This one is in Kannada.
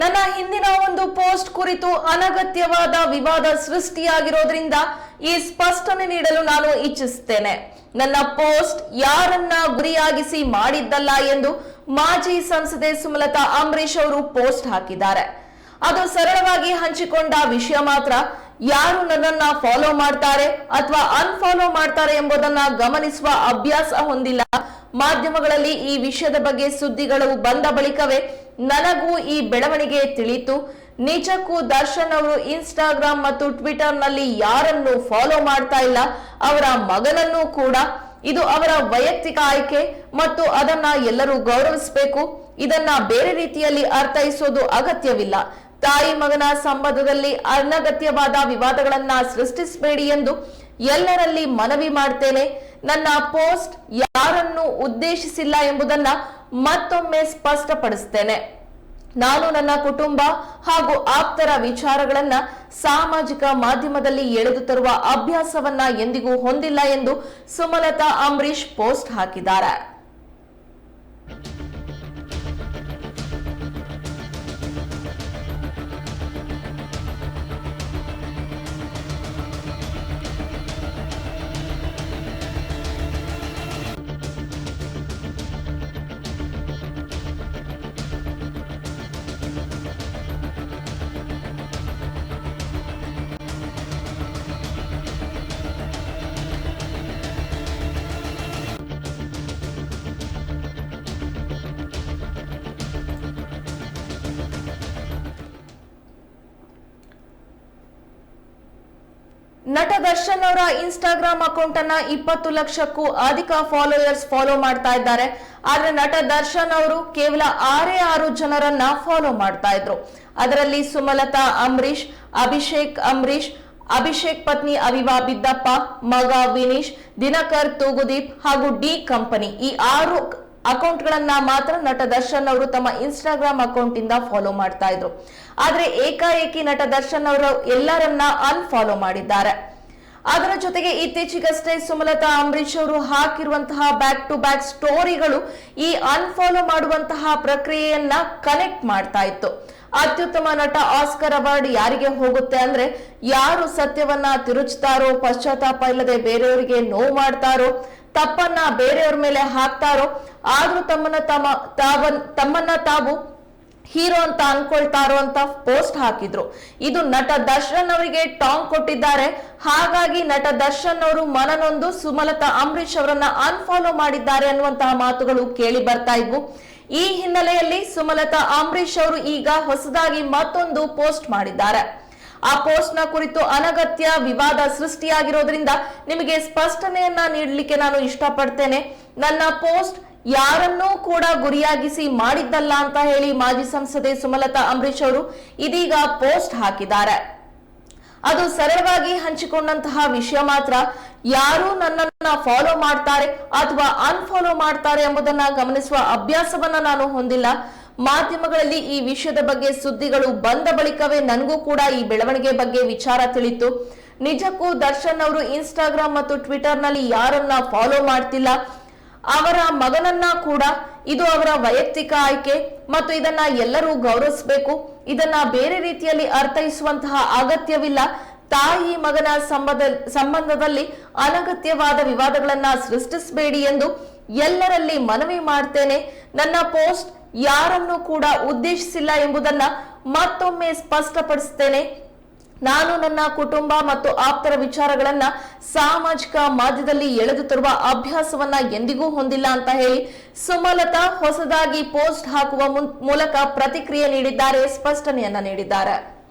ನನ್ನ ಹಿಂದಿನ ಒಂದು ಪೋಸ್ಟ್ ಕುರಿತು ಅನಗತ್ಯವಾದ ವಿವಾದ ಸೃಷ್ಟಿಯಾಗಿರೋದ್ರಿಂದ ಈ ಸ್ಪಷ್ಟನೆ ನೀಡಲು ನಾನು ಇಚ್ಛಿಸುತ್ತೇನೆ ನನ್ನ ಪೋಸ್ಟ್ ಯಾರನ್ನ ಗುರಿಯಾಗಿಸಿ ಮಾಡಿದ್ದಲ್ಲ ಎಂದು ಮಾಜಿ ಸಂಸದೆ ಸುಮಲತಾ ಅಂಬರೀಶ್ ಅವರು ಪೋಸ್ಟ್ ಹಾಕಿದ್ದಾರೆ. ಅದು ಸರಳವಾಗಿ ಹಂಚಿಕೊಂಡ ವಿಷಯ ಮಾತ್ರ. ಯಾರು ನನ್ನನ್ನ ಫಾಲೋ ಮಾಡ್ತಾರೆ ಅಥವಾ ಅನ್ಫಾಲೋ ಮಾಡ್ತಾರೆ ಎಂಬುದನ್ನ ಗಮನಿಸುವ ಅಭ್ಯಾಸ ಹೊಂದಿಲ್ಲ. ಮಾಧ್ಯಮಗಳಲ್ಲಿ ಈ ವಿಷಯದ ಬಗ್ಗೆ ಸುದ್ದಿಗಳು ಬಂದ ಬಳಿಕವೇ ನನಗೂ ಈ ಬೆಳವಣಿಗೆ ತಿಳಿಯಿತು. ನಿಜಕ್ಕೂ ದರ್ಶನ್ ಅವರು ಇನ್ಸ್ಟಾಗ್ರಾಮ್ ಮತ್ತು ಟ್ವಿಟರ್ನಲ್ಲಿ ಯಾರನ್ನು ಫಾಲೋ ಮಾಡ್ತಾ ಇಲ್ಲ. ಅವರ ಮಗನನ್ನು ಕೂಡ. ಇದು ಅವರ ವೈಯಕ್ತಿಕ ಆಯ್ಕೆ ಮತ್ತು ಅದನ್ನ ಎಲ್ಲರೂ ಗೌರವಿಸಬೇಕು. ಇದನ್ನ ಬೇರೆ ರೀತಿಯಲ್ಲಿ ಅರ್ಥೈಸೋದು ಅಗತ್ಯವಿಲ್ಲ. ತಾಯಿ ಮಗನ ಸಂಬಂಧದಲ್ಲಿ ಅನಗತ್ಯವಾದ ವಿವಾದಗಳನ್ನ ಸೃಷ್ಟಿಸಬೇಡಿ ಎಂದು ಎಲ್ಲರಲ್ಲಿ ಮನವಿ ಮಾಡ್ತೇನೆ. ನನ್ನ ಪೋಸ್ಟ್ ಯಾರನ್ನು ಉದ್ದೇಶಿಸಿಲ್ಲ ಎಂಬುದನ್ನ ಮತ್ತೊಮ್ಮೆ ಸ್ಪಷ್ಟಪಡಿಸ್ತೇನೆ. ನಾನು ನನ್ನ ಕುಟುಂಬ ಹಾಗೂ ಆಪ್ತರ ವಿಚಾರಗಳನ್ನ ಸಾಮಾಜಿಕ ಮಾಧ್ಯಮದಲ್ಲಿ ಎಳೆದು ತರುವ ಅಭ್ಯಾಸವನ್ನ ಎಂದಿಗೂ ಹೊಂದಿಲ್ಲ ಎಂದು ಸುಮಲತಾ ಅಂಬರೀಶ್ ಪೋಸ್ಟ್ ಹಾಕಿದ್ದಾರೆ. ನಟ ದರ್ಶನ್ ಅವರ ಇನ್ಸ್ಟಾಗ್ರಾಮ್ ಅಕೌಂಟ್ ಅನ್ನ ಇಪ್ಪತ್ತು ಲಕ್ಷಕ್ಕೂ ಅಧಿಕ ಫಾಲೋಯರ್ಸ್ ಫಾಲೋ ಮಾಡ್ತಾ ಇದ್ದಾರೆ. ಆದ್ರೆ ನಟ ದರ್ಶನ್ ಅವರು ಕೇವಲ ಆರೇ ಆರು ಜನರನ್ನ ಫಾಲೋ ಮಾಡ್ತಾ ಇದ್ರು. ಅದರಲ್ಲಿ ಸುಮಲತಾ ಅಂಬರೀಶ್ ಅಭಿಷೇಕ್ ಅಂಬರೀಶ್ ಅಭಿಷೇಕ್ ಪತ್ನಿ ಅವಿವಾ ಬಿದ್ದಪ್ಪ, ಮಗ ವಿನೀಶ್, ದಿನಕರ್ ತೂಗುದೀಪ್ ಹಾಗೂ ಡಿ ಕಂಪನಿ ಈ ಆರು ಅಕೌಂಟ್ಗಳನ್ನ ಮಾತ್ರ ನಟ ದರ್ಶನ್ ಅವರು ತಮ್ಮ ಇನ್ಸ್ಟಾಗ್ರಾಮ್ ಅಕೌಂಟ್ ಇಂದ ಫಾಲೋ ಮಾಡ್ತಾ ಇದ್ರು. ಆದ್ರೆ ಏಕಾಏಕಿ ನಟ ದರ್ಶನ್ ಅವರು ಎಲ್ಲರನ್ನ ಅನ್ಫಾಲೋ ಮಾಡಿದ್ದಾರೆ. ಅದರ ಜೊತೆಗೆ ಇತ್ತೀಚೆಗಷ್ಟೇ ಸುಮಲತಾ ಅಂಬರೀಶ್ ಅವರು ಹಾಕಿರುವಂತಹ ಬ್ಯಾಕ್ ಟು ಬ್ಯಾಕ್ ಸ್ಟೋರಿಗಳು ಈ ಅನ್ಫಾಲೋ ಮಾಡುವಂತಹ ಪ್ರಕ್ರಿಯೆಯನ್ನ ಕನೆಕ್ಟ್ ಮಾಡ್ತಾ ಇತ್ತು. ಅತ್ಯುತ್ತಮ ನಟ ಆಸ್ಕರ್ ಅವಾರ್ಡ್ ಯಾರಿಗೆ ಹೋಗುತ್ತೆ ಅಂದ್ರೆ ಯಾರು ಸತ್ಯವನ್ನ ತಿರುಚ್ತಾರೋ, ಪಶ್ಚಾತ್ತಾಪ ಇಲ್ಲದೆ ಬೇರೆಯವರಿಗೆ ನೋವು ಮಾಡ್ತಾರೋ ತಪ್ಪನ್ನ ಬೇರೆಯವ್ರ ಮೇಲೆ ಹಾಕ್ತಾರೋ, ಆದ್ರೂ ತಮ್ಮನ್ನ ತಮ್ಮ ತಾವನ್ ತಮ್ಮನ್ನ ತಾವು ಹೀರೋ ಅಂತ ಅನ್ಕೊಳ್ತಾರೋ ಅಂತ ಪೋಸ್ಟ್ ಹಾಕಿದ್ರು. ಇದು ನಟ ದರ್ಶನ್ ಅವರಿಗೆ ಟಾಂಗ್ ಕೊಟ್ಟಿದ್ದಾರೆ. ಹಾಗಾಗಿ ನಟ ದರ್ಶನ್ ಅವರು ಮನನೊಂದು ಸುಮಲತಾ ಅಂಬರೀಶ್ ಅವರನ್ನ ಅನ್ಫಾಲೋ ಮಾಡಿದ್ದಾರೆ ಅನ್ನುವಂತಹ ಮಾತುಗಳು ಕೇಳಿ ಬರ್ತಾ ಇದ್ವು. ಈ ಹಿನ್ನೆಲೆಯಲ್ಲಿ ಸುಮಲತಾ ಅಂಬರೀಶ್ ಅವರು ಈಗ ಹೊಸದಾಗಿ ಮತ್ತೊಂದು ಪೋಸ್ಟ್ ಮಾಡಿದ್ದಾರೆ. ಆ ಪೋಸ್ಟ್ನ ಕುರಿತು ಅನಗತ್ಯ ವಿವಾದ ಸೃಷ್ಟಿಯಾಗಿರೋದ್ರಿಂದ ನಿಮಗೆ ಸ್ಪಷ್ಟನೆಯನ್ನ ನೀಡಲಿಕ್ಕೆ ನಾನು ಇಷ್ಟಪಡ್ತೇನೆ. ನನ್ನ ಪೋಸ್ಟ್ ಯಾರನ್ನೂ ಕೂಡ ಗುರಿಯಾಗಿಸಿ ಮಾಡಿದ್ದಲ್ಲ ಅಂತ ಹೇಳಿ ಮಾಜಿ ಸಂಸದೆ ಸುಮಲತಾ ಅಂಬರೀಶ್ ಅವರು ಇದೀಗ ಪೋಸ್ಟ್ ಹಾಕಿದ್ದಾರೆ. ಅದು ಸರಳವಾಗಿ ಹಂಚಿಕೊಂಡಂತಹ ವಿಷಯ ಮಾತ್ರ. ಯಾರು ನನ್ನನ್ನ ಫಾಲೋ ಮಾಡ್ತಾರೆ ಅಥವಾ ಅನ್ಫಾಲೋ ಮಾಡ್ತಾರೆ ಎಂಬುದನ್ನ ಗಮನಿಸುವ ಅಭ್ಯಾಸವನ್ನ ನಾನು ಹೊಂದಿಲ್ಲ. ಮಾಧ್ಯಮಗಳಲ್ಲಿ ಈ ವಿಷಯದ ಬಗ್ಗೆ ಸುದ್ದಿಗಳು ಬಂದ ಬಳಿಕವೇ ನನಗೂ ಕೂಡ ಈ ಬೆಳವಣಿಗೆ ಬಗ್ಗೆ ವಿಚಾರ ತಿಳಿತು. ನಿಜಕ್ಕೂ ದರ್ಶನ್ ಅವರು ಇನ್ಸ್ಟಾಗ್ರಾಮ್ ಮತ್ತು ಟ್ವಿಟರ್ನಲ್ಲಿ ಯಾರನ್ನ ಫಾಲೋ ಮಾಡ್ತಿಲ್ಲ. ಅವರ ಮಗನನ್ನ ಕೂಡ, ಇದು ಅವರ ವೈಯಕ್ತಿಕ ಆಯ್ಕೆ ಮತ್ತು ಇದನ್ನ ಎಲ್ಲರೂ ಗೌರವಿಸಬೇಕು. ಇದನ್ನ ಬೇರೆ ರೀತಿಯಲ್ಲಿ ಅರ್ಥೈಸುವಂತಹ ಅಗತ್ಯವಿಲ್ಲ. ತಾಯಿ ಮಗನ ಸಂಬಂಧ ಸಂಬಂಧದಲ್ಲಿ ಅನಗತ್ಯವಾದ ವಿವಾದಗಳನ್ನ ಸೃಷ್ಟಿಸಬೇಡಿ ಎಂದು ಎಲ್ಲರಲ್ಲಿ ಮನವಿ ಮಾಡ್ತೇನೆ. ನನ್ನ ಪೋಸ್ಟ್ ಯಾರನ್ನೂ ಕೂಡ ಉದ್ದೇಶಿಸಿಲ್ಲ ಎಂಬುದನ್ನ ಮತ್ತೊಮ್ಮೆ ಸ್ಪಷ್ಟಪಡಿಸುತ್ತೇನೆ. ನಾನು ನನ್ನ ಕುಟುಂಬ ಮತ್ತು ಆಪ್ತರ ವಿಚಾರಗಳನ್ನ ಸಾಮಾಜಿಕ ಮಾಧ್ಯಮದಲ್ಲಿ ಎಳೆದು ತರುವ ಅಭ್ಯಾಸವನ್ನ ಎಂದಿಗೂ ಹೊಂದಿಲ್ಲ ಅಂತ ಹೇಳಿ ಸುಮಲತಾ ಹೊಸದಾಗಿ ಪೋಸ್ಟ್ ಹಾಕುವ ಮೂಲಕ ಪ್ರತಿಕ್ರಿಯೆ ನೀಡಿದ್ದಾರೆ, ಸ್ಪಷ್ಟನೆಯನ್ನ ನೀಡಿದ್ದಾರೆ.